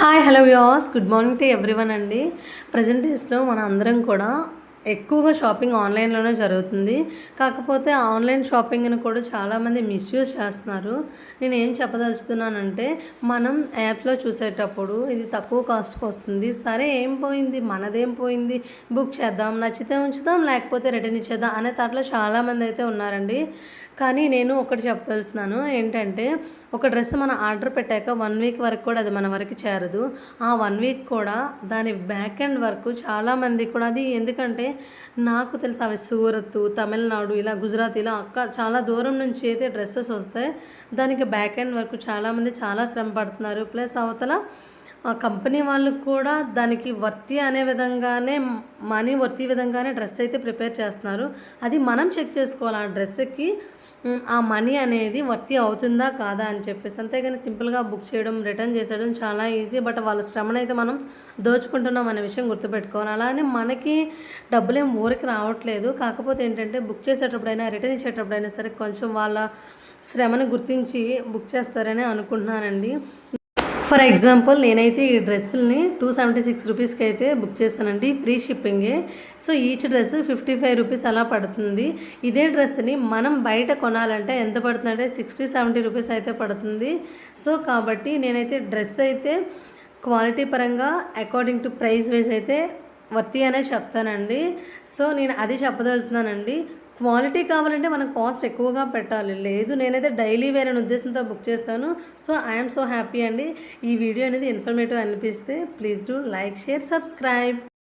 Hi hello viewers. Good morning to everyone అండి. Present డేస్లో మన అందరం కూడా ఎక్కువగా షాపింగ్ ఆన్లైన్లోనే జరుగుతుంది. కాకపోతే ఆన్లైన్ షాపింగ్ని కూడా చాలామంది మిస్యూజ్ చేస్తున్నారు. నేను ఏం చెప్పదలుచుతున్నానంటే మనం యాప్లో చూసేటప్పుడు ఇది తక్కువ కాస్ట్కి వస్తుంది. సరే ఏం పోయింది? మనదేం పోయింది? బుక్ చేద్దాం నచ్చితే ఉంచుదాం లేకపోతే రిటర్న్ ఇచ్చేద్దాం అనే తాట్లో చాలామంది అయితే ఉన్నారండి. కానీ నేను ఒకటి చెప్పదలుచున్నాను ఏంటంటే ఒక డ్రెస్ మనం ఆర్డర్ పెట్టాక వన్ వీక్ వరకు కూడా అది మన వరకు చేరదు. ఆ వన్ వీక్ కూడా దాని బ్యాక్ ఎండ్ వరకు చాలామంది కూడా అది ఎందుకంటే నాకు తెలుసు అవి సూరత్ తమిళనాడు ఇలా గుజరాత్ ఇలా అక్క చాలా దూరం నుంచి అయితే డ్రెస్సెస్ వస్తాయి. దానికి బ్యాక్ ఎండ్ వరకు చాలామంది చాలా శ్రమ పడుతున్నారు. ప్లస్ అవతల ఆ కంపెనీ వాళ్ళు కూడా దానికి వర్తి అనే విధంగానే మనీ వర్తి విధంగానే డ్రెస్ అయితే ప్రిపేర్ చేస్తున్నారు. అది మనం చెక్ చేసుకోవాలి. ఆ డ్రెస్కి ఆ మనీ అనేది వర్తి అవుతుందా కాదా? అని చెప్పేసి. అంతేగాని సింపుల్గా బుక్ చేయడం రిటర్న్ చేసేయడం చాలా ఈజీ. బట్ వాళ్ళ శ్రమనైతే మనం దోచుకుంటున్నాం అనే విషయం గుర్తుపెట్టుకోవాలి. అలానే మనకి డబ్బులు ఊరికి రావట్లేదు. కాకపోతే ఏంటంటే బుక్ చేసేటప్పుడైనా రిటర్న్ ఇచ్చేటప్పుడైనా సరే కొంచెం వాళ్ళ శ్రమను గుర్తించి బుక్ చేస్తారని అనుకుంటున్నానండి. ఫర్ ఎగ్జాంపుల్ నేనైతే ఈ డ్రెస్సుల్ని టూ సెవెంటీ సిక్స్ రూపీస్కి అయితే బుక్ చేశానండి free షిప్పింగే. So each dress fifty five rupees అలా పడుతుంది. ఇదే డ్రెస్ని మనం బయట కొనాలంటే ఎంత పడుతుందంటే సిక్స్టీ సెవెంటీ రూపీస్ అయితే పడుతుంది. సో కాబట్టి నేనైతే డ్రెస్ అయితే క్వాలిటీ పరంగా అకార్డింగ్ టు ప్రైస్ వైజ్ అయితే వర్తి అనే చెప్తానండి. సో నేను అది చెప్పదలుచున్నానండి క్వాలిటీ కావాలంటే మనం కాస్ట్ ఎక్కువగా పెట్టాలి. లేదు నేనైతే డైలీ వేరే ఉద్దేశంతో బుక్ చేశాను. సో ఐఎమ్ సో హ్యాపీ అండి. ఈ వీడియో అనేది ఇన్ఫర్మేటివ్ అనిపిస్తే please do like share subscribe.